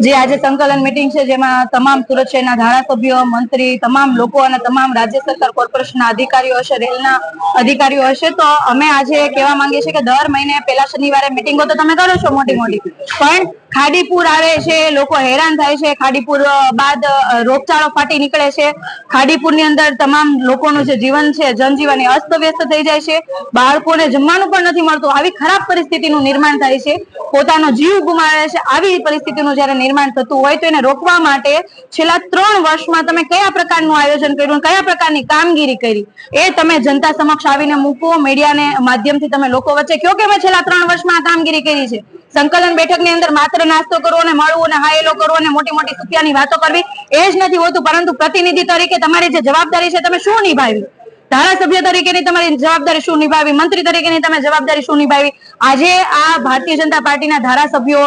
જે, આજે સંકલન મિટિંગ છે જેમાં તમામ સુરત શહેરના ધારાસભ્યો, મંત્રી, તમામ લોકો અને તમામ રાજ્ય સરકાર કોર્પોરેશનના અધિકારીઓ હશે, રેલના અધિકારીઓ હશે. તો અમે આજે કહેવા માંગીએ છીએ કે દર મહિને પેલા શનિવારે મિટિંગો તો તમે કરો છો મોટી મોટી પણ ખાડીપુર આવે છે, લોકો હેરાન થાય છે. ખાડીપુર બાદ રોગચાળો ફાટી નીકળે છે. ખાડીપુરની અંદર તમામ લોકોનું જે જીવન છે, જનજીવન એ અસ્તવ્યસ્ત થઈ જાય છે. બાળકોને જમવાનું પણ નથી મળતું. આવી ખરાબ પરિસ્થિતિનું નિર્માણ થાય છે. પોતાનો જીવ ગુમાવે છે. આવી પરિસ્થિતિનું જ્યારે નિર્માણ થતું હોય તો એને રોકવા માટે છેલ્લા ત્રણ વર્ષમાં તમે કયા પ્રકારનું આયોજન કર્યું, કયા પ્રકારની કામગીરી કરી? એ તમે જનતા સમક્ષ આવીને મૂકો, મીડિયાને માધ્યમથી તમે લોકો વચ્ચે કયો કે મેં છેલ્લા ત્રણ વર્ષમાં આ કામગીરી કરી છે? સંકલન બેઠકની અંદર માત્ર નાસ્તો કરવો અને મળવું અને હાયલો કરવો અને મોટી મોટી સુફિયાની વાતો કરવી, એ જ નથી હોતું, પરંતુ પ્રતિનિધિ તરીકે તમારી જે જવાબદારી છે, તમે શું નિભાવી ધારાસભ્ય તરીકેની તમારી જવાબદારી શું નિભાવી? મંત્રી તરીકેની તમે જવાબદારી શું નિભાવી? આજે આ ભારતીય જનતા પાર્ટીના ધારાસભ્યો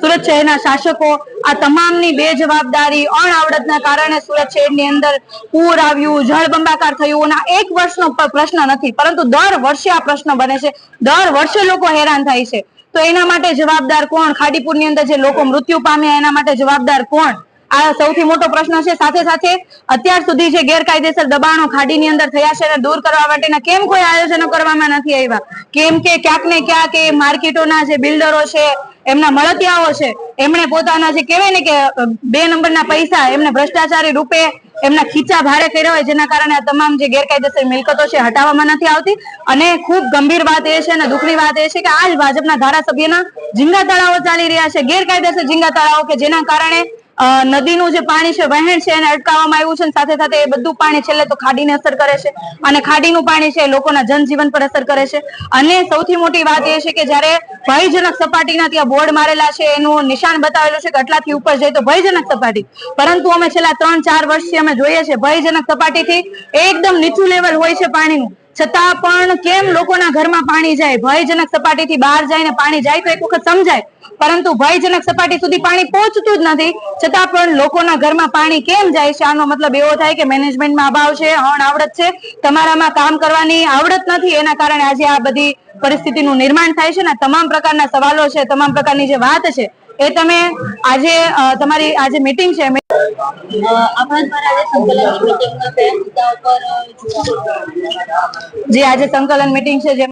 સુરત શહેરના શાસકો, આ તમામની બે જવાબદારી અણઆવડતના કારણે સુરત શહેરની અંદર પૂર આવ્યું જળબંબાકાર થયું અને એક વર્ષનો પ્રશ્ન નથી, પરંતુ દર વર્ષે આ પ્રશ્ન બને છે. દર વર્ષે લોકો હેરાન થાય છે. તો એના માટે જવાબદાર કોણ? ખાડીપુરની અંદર જે લોકો મૃત્યુ પામ્યા, એના માટે જવાબદાર કોણ? આ સૌથી મોટો પ્રશ્ન છે. સાથે સાથે અત્યાર સુધી જે ગેરકાયદેસર દબાણો ખાડીની અંદર થયા છે એને દૂર કરવા માટેના કેમ કોઈ આયોજનો કરવામાં નથી આવ્યા? કેમ કે ક્યાંક ને ક્યાંક એ માર્કેટોના જે બિલ્ડરો છે, એમના મળતિયાઓ છે, એમણે પોતાના જે કહેવાય ને કે બે નંબરના પૈસા એમને ભ્રષ્ટાચારી રૂપે એમના ખીચા ભારે કર્યા હોય જેના કારણે આ તમામ જે ગેરકાયદેસર મિલકતો છે હટાવવામાં નથી આવતી. અને ખૂબ ગંભીર વાત એ છે અને દુઃખની વાત એ છે કે આ જ ભાજપના ધારાસભ્યના ઝીંગા તળાવો ચાલી રહ્યા છે. ગેરકાયદેસર ઝીંગા તળાવો કે જેના કારણે નદીનું જે પાણી છે, વહેણ છે, એને અટકાવવામાં આવ્યું છે સાથે સાથે એ બધું પાણી છેલ્લે તો ખાડીને અસર કરે છે. અને ખાડીનું પાણી છે લોકોના જનજીવન પર અસર કરે છે. અને સૌથી મોટી વાત એ છે કે જ્યારે ભયજનક સપાટીના ત્યાં બોર્ડ મારેલા છે, એનું નિશાન બતાવેલું છે કે આટલાથી ઉપર જાય તો ભયજનક સપાટી. પરંતુ અમે છેલ્લા ત્રણ, ચાર વર્ષથી અમે જોઈએ છે ભયજનક સપાટીથી એકદમ નીચું લેવલ હોય છે પાણીનું. છતાં પણ કેમ લોકોના ઘરમાં પાણી જાય? ભયજનક સપાટીથી બહાર જાય ને પાણી જાય તો એક વખત સમજાય. પરંતુ ભયજનક સપાટી સુધી પાણી પહોંચતું જ નથી. છતાં પણ લોકોના ઘરમાં પાણી કેમ જાય છે? આનો મતલબ એવો થાય કે મેનેજમેન્ટમાં અભાવ છે અણ આવડત છે. તમારામાં કામ કરવાની આવડત નથી. એના કારણે આજે આ બધી પરિસ્થિતિનું નિર્માણ થાય છે ને તમામ પ્રકારના સવાલો છે તમામ પ્રકારની જે વાત છે એ તમે આજે તમારી આજે મીટિંગ છે જે આજે સંકલન મીટિંગ છે જેમ